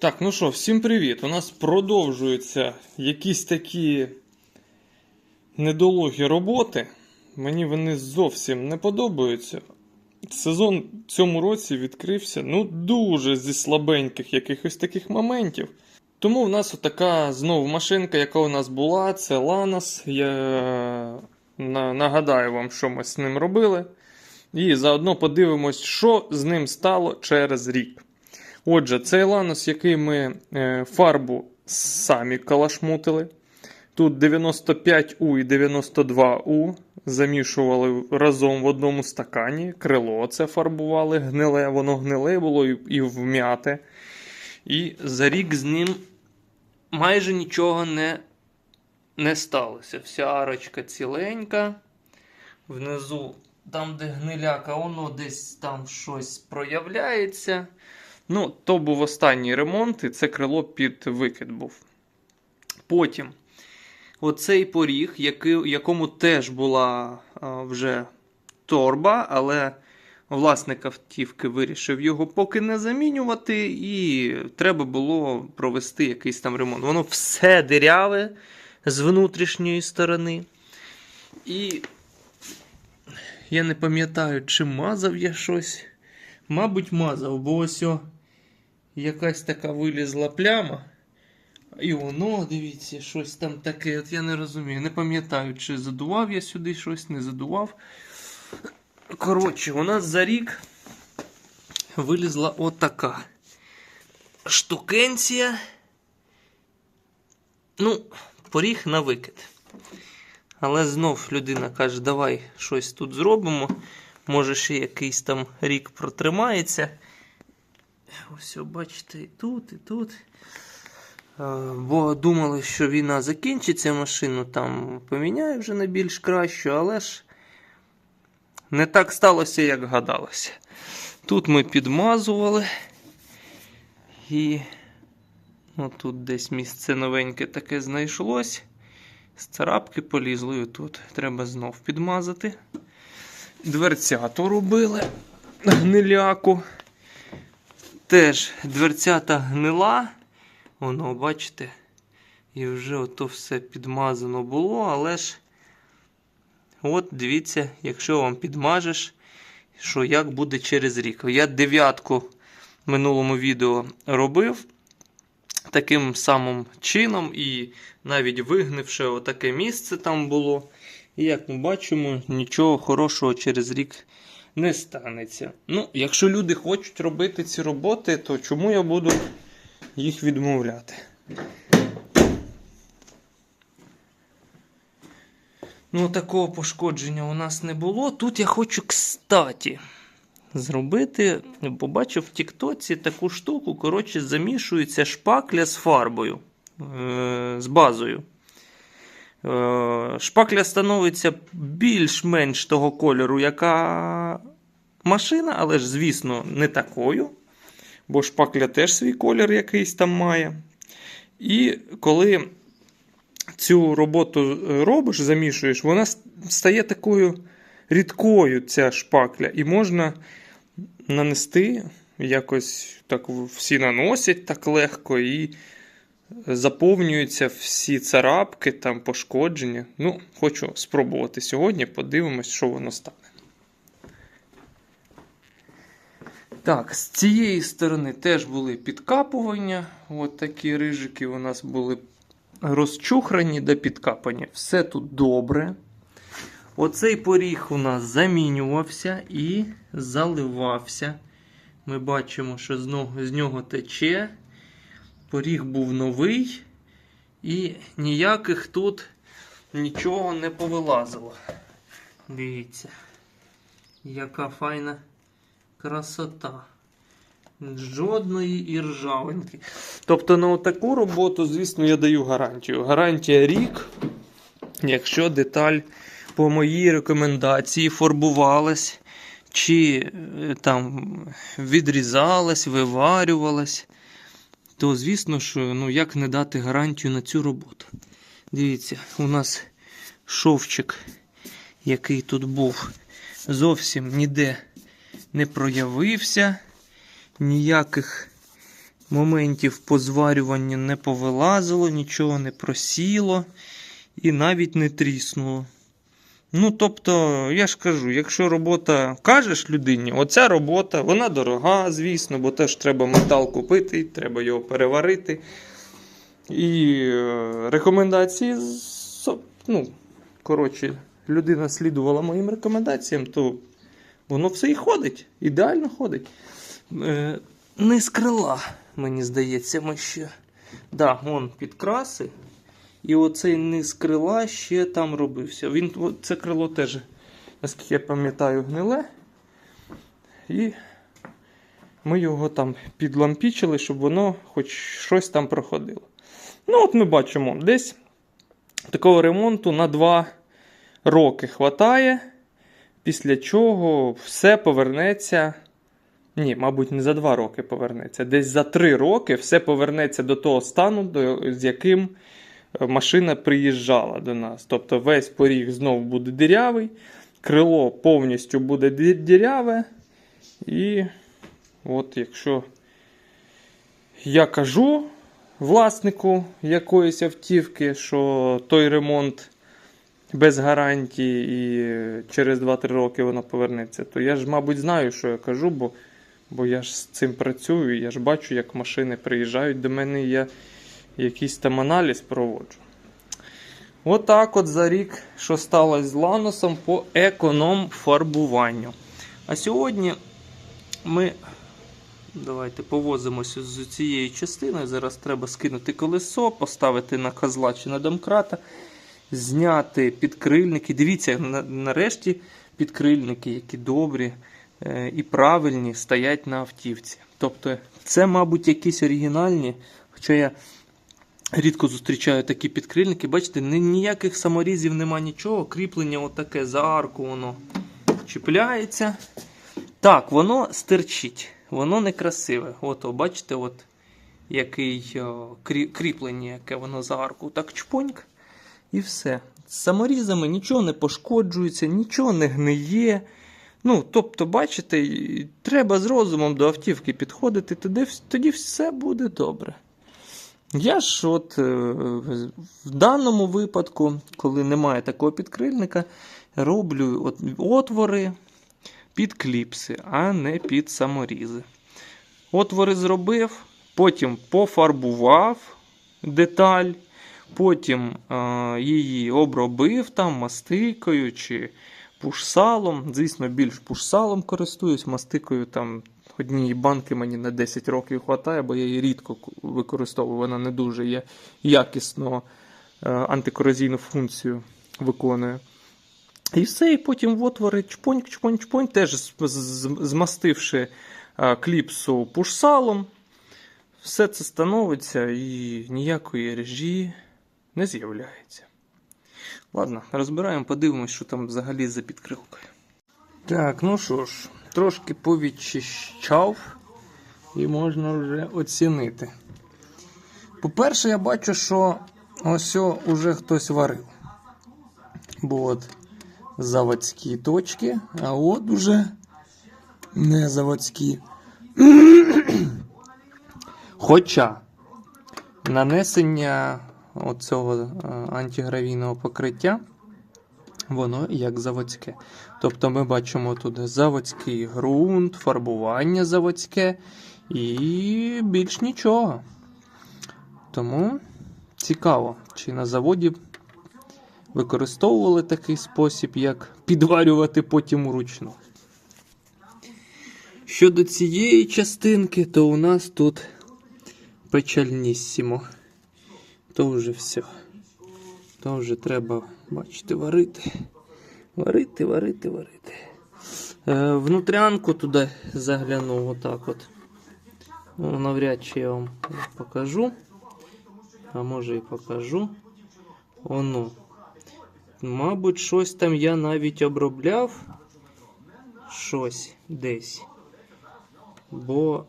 Так, ну що, всім привіт. У нас продовжуються якісь такі недолугі роботи. Мені вони зовсім не подобаються. Сезон в цьому році відкрився ну дуже зі слабеньких якихось таких моментів. Тому в нас отака знову машинка, яка у нас була, це Ланос. Я на- нагадаю вам, що ми з ним робили. І заодно подивимось, що з ним стало через рік. Отже, цей ланос, який ми е, фарбу самі калашмутили. Тут 95У і 92У замішували разом в одному стакані. Крило це фарбували, гниле, воно гниле було і, вм'яте. І за рік з ним майже нічого не, не сталося. Вся арочка ціленька. Внизу, там, де гниляка, воно десь там щось проявляється. Ну, то був останній ремонт, і це крило під викид був. Потім оцей поріг, який, якому теж була а, вже торба, але власник автівки вирішив його поки не замінювати, і треба було провести якийсь там ремонт. Воно все диряве з внутрішньої сторони. І я не пам'ятаю, чи мазав я щось. Мабуть, мазав, бо ось о, якась така вилізла пляма. І воно, дивіться, щось там таке. От я не розумію. Не пам'ятаю, чи задував я сюди щось, не задував. Коротше, у нас за рік вилізла отака штукенція. Ну, поріг на викид. Але знов людина каже, давай щось тут зробимо. Може, ще якийсь там рік протримається. Ось, бачите, і тут, і тут. Бо думали, що війна закінчиться, машину там поміняє вже на більш кращу, але ж не так сталося, як гадалося. Тут ми підмазували. І ну, тут десь місце новеньке таке знайшлось. З царапки полізли і тут. Треба знов підмазати. Дверцяту робили гниляку. Теж дверцята гнила. Воно, бачите, і вже ото все підмазано було, але ж от дивіться, якщо вам підмажеш, що як буде через рік. Я дев'ятку в минулому відео робив таким самим чином, і навіть вигнивши отаке місце там було. І як ми бачимо, нічого хорошого через рік не станеться. Ну, якщо люди хочуть робити ці роботи, то чому я буду їх відмовляти? Ну, такого пошкодження у нас не було. Тут я хочу, кстати, зробити. Побачив в Тіктоці таку штуку. Коротше, замішується шпакля з фарбою, е- з базою. Е, Шпакля становиться більш-менш того кольору, яка машина, але ж, звісно, не такою. Бо шпакля теж свій колір якийсь там має. І коли цю роботу е, робиш, замішуєш, вона стає такою рідкою, ця шпакля, і можна нанести якось так всі наносять так легко і заповнюються всі царапки, там пошкодження. Ну, хочу спробувати сьогодні, подивимось, що воно стане. Так, з цієї сторони теж були підкапування. От такі рижики у нас були розчухрані до підкапання. Все тут добре. Оцей поріг у нас замінювався і заливався. Ми бачимо, що з нього, тече. Поріг був новий, і ніяких тут нічого не повилазило. Дивіться, яка файна красота. Жодної іржавинки. Тобто на таку роботу, звісно, я даю гарантію. Гарантія рік, якщо деталь по моїй рекомендації фарбувалась, чи е, там відрізалась, виварювалась, то звісно, що ну, як не дати гарантію на цю роботу. Дивіться, у нас шовчик, який тут був, зовсім ніде не проявився, ніяких моментів по зварюванню не повилазило, нічого не просіло і навіть не тріснуло. Ну, тобто, я ж кажу, якщо робота кажеш людині, оця робота, вона дорога, звісно, бо теж треба метал купити, треба його переварити. І е, рекомендації, ну, коротше, людина слідувала моїм рекомендаціям, то воно все і ходить, ідеально ходить. Е, не з крила, мені здається, ми ще. Да, вон підкраси. І оцей низ крила ще там робився. Він, це крило теж, наскільки я пам'ятаю, гниле. І ми його там підлампічили, щоб воно хоч щось там проходило. Ну, от ми бачимо, десь такого ремонту на 2 роки хватає, після чого все повернеться. Ні, мабуть, не за 2 роки повернеться. Десь за 3 роки все повернеться до того стану, з яким машина приїжджала до нас. Тобто весь поріг знов буде дирявий, крило повністю буде діряве. І от якщо я кажу власнику якоїсь автівки, що той ремонт без гарантії і через 2-3 роки воно повернеться, то я ж, мабуть, знаю, що я кажу, бо, бо я ж з цим працюю, я ж бачу, як машини приїжджають до мене, і я якийсь там аналіз проводжу. Отак от за рік, що сталося з Ланосом по економ-фарбуванню. А сьогодні ми давайте повозимося з цією частиною. Зараз треба скинути колесо, поставити на козла чи на домкрата, зняти підкрильники. Дивіться, нарешті підкрильники, які добрі е, і правильні, стоять на автівці. Тобто, це, мабуть, якісь оригінальні, хоча я рідко зустрічаю такі підкрильники. Бачите, ніяких саморізів нема нічого. Кріплення отаке за арку воно чіпляється. Так, воно стирчить, воно некрасиве. От, бачите, от який о, крі- кріплення, яке воно за арку. Так чпоньк. І все. З саморізами нічого не пошкоджується, нічого не гниє. Ну, тобто, бачите, треба з розумом до автівки підходити, тоді, тоді все буде добре. Я ж от е, в даному випадку, коли немає такого підкрильника, роблю отвори під кліпси, а не під саморізи. Отвори зробив, потім пофарбував деталь, потім е, її обробив там мастикою чи пушсалом. Звісно, більш пушсалом користуюсь, мастикою там однієї банки мені на 10 років вистачає, бо я її рідко використовую. Вона не дуже є якісно е, антикорозійну функцію виконує. І все, і потім отвори чпонь, чпонь, чпонь, теж змастивши е, кліпсу пушсалом. Все це становиться і ніякої режі не з'являється. Ладно, розбираємо, подивимось, що там взагалі за підкрилкою. Так, ну що ж, трошки повідчищав і можна вже оцінити. По-перше, я бачу, що ось уже хтось варив. Бо от заводські точки, а от уже не заводські. Хоча нанесення оцього е, антигравійного покриття, воно як заводське. Тобто ми бачимо тут заводський ґрунт, фарбування заводське і більш нічого. Тому цікаво, чи на заводі використовували такий спосіб, як підварювати потім вручну. Щодо цієї частинки, то у нас тут печальнісімо. То вже все. То вже треба, бачите, варити. Варити, варити, варити. Е, внутрянку туди заглянув отак от. Ну, навряд чи я вам покажу. А може і покажу. Воно. Мабуть, щось там я навіть обробляв. Щось десь. Бо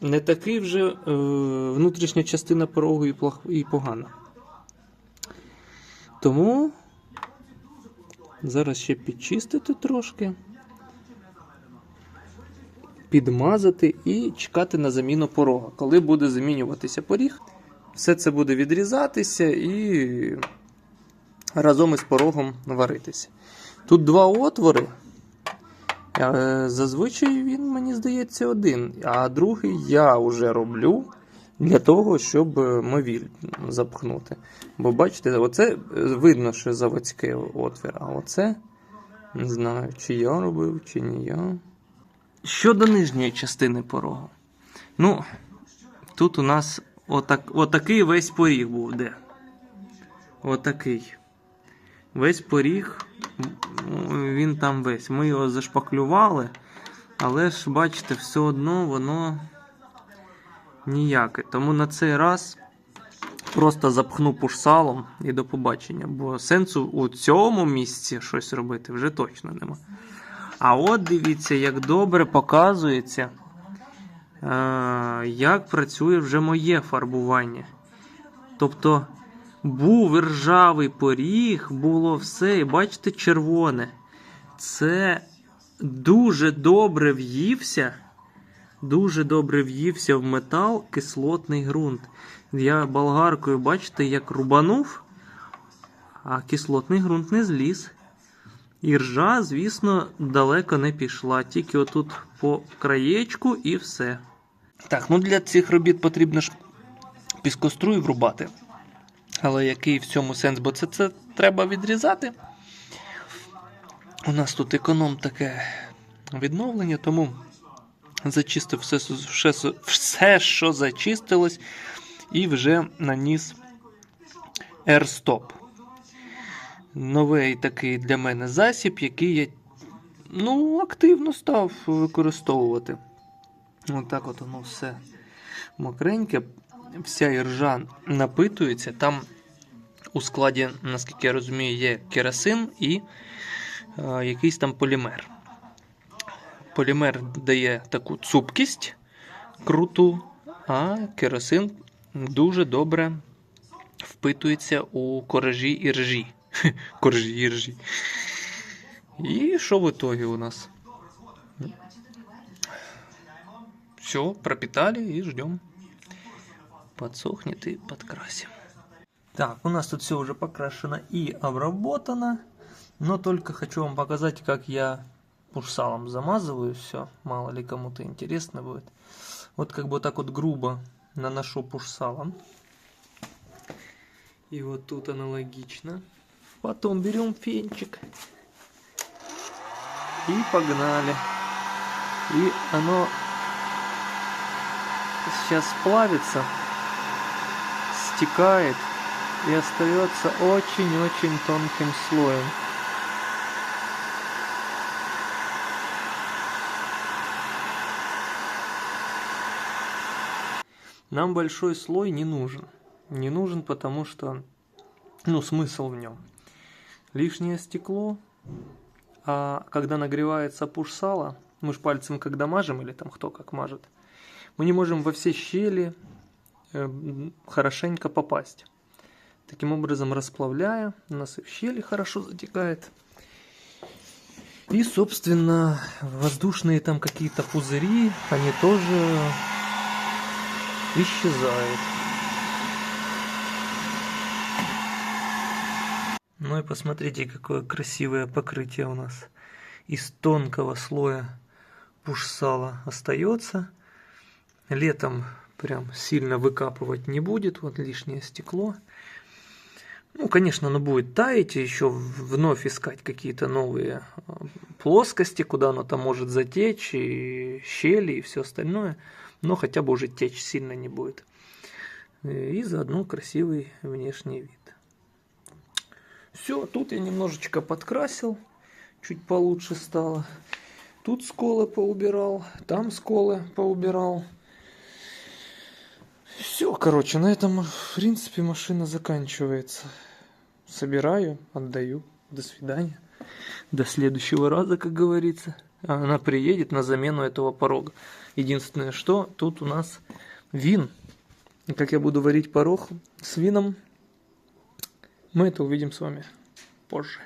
не такий вже е, внутрішня частина порогу і, плох, і погана. Тому зараз ще підчистити трошки. підмазати і чекати на заміну порога. Коли буде замінюватися поріг, все це буде відрізатися і разом із порогом варитися. Тут два отвори. Е, Зазвичай він, мені здається, один, а другий я вже роблю для того, щоб е, мовіль запхнути. Бо бачите, оце е, видно, що заводський отвір, а оце не знаю, чи я робив, чи не я. Щодо нижньої частини порогу. Ну, тут у нас отак, отакий весь поріг був де. Отакий. Весь поріг, він там весь. Ми його зашпаклювали, але ж, бачите, все одно воно ніяке. Тому на цей раз просто запхну пушсалом і до побачення. Бо сенсу у цьому місці щось робити вже точно нема. А от дивіться, як добре показується, е, як працює вже моє фарбування. Тобто був ржавий поріг, було все, і бачите, червоне. Це дуже добре в'ївся. Дуже добре в'ївся в метал кислотний ґрунт. Я болгаркою, бачите, як рубанув, а кислотний ґрунт не зліз. І ржа, звісно, далеко не пішла. Тільки отут по краєчку і все. Так, ну для цих робіт потрібно ж піскоструй врубати. Але який в цьому сенс? Бо це, це треба відрізати. У нас тут економ таке відновлення, тому зачистив все, все, все що зачистилось, і вже наніс AirStop. Новий такий для мене засіб, який я ну, активно став використовувати. Отак от воно все мокреньке, вся іржа напитується. Там у складі, наскільки я розумію, є керосин і е, якийсь там полімер. Полімер дає таку цупкість круту, а керосин дуже добре впитується у коржі і ржі. Коржі і ржі. І що в итоге у нас? Все, пропитали и ждем. Подсохнет и подкрасим. Так, у нас тут все уже покрашено и обработано. Но только хочу вам показать, как я пушсалом замазываю все. Мало ли кому-то интересно будет. Вот как бы так вот грубо наношу пушсалом. И вот тут аналогично. Потом берем фенчик. И погнали. И оно сейчас плавится, стекает и остается очень-очень тонким слоем. Нам большой слой не нужен. Не нужен, потому что, ну, смысл в нем. Лишнее стекло, а когда нагревается пуш сала, мы ж пальцем когда мажем, или там кто как мажет, мы не можем во все щели э, хорошенько попасть. Таким образом, расплавляя, у нас и в щели хорошо затекает. И, собственно, воздушные там какие-то пузыри, они тоже исчезают. Ну и посмотрите, какое красивое покрытие у нас. Из тонкого слоя пушсала остается. Летом прям сильно выкапывать не будет. Вот лишнее стекло. Ну, конечно, оно будет таять, и еще вновь искать какие-то новые э, плоскости, куда оно там может затечь, и щели, и все остальное. Но хотя бы уже течь сильно не будет. И заодно красивый внешний вид. Все, тут я немножечко подкрасил, чуть получше стало. Тут сколы поубирал, там сколы поубирал. Все, короче, на этом, в принципе, машина заканчивается. Собираю, отдаю. До свидания. До следующего раза, как говорится. Она приедет на замену этого порога. Единственное, что тут у нас вин. Как я буду варить порог с вином, мы это увидим с вами позже.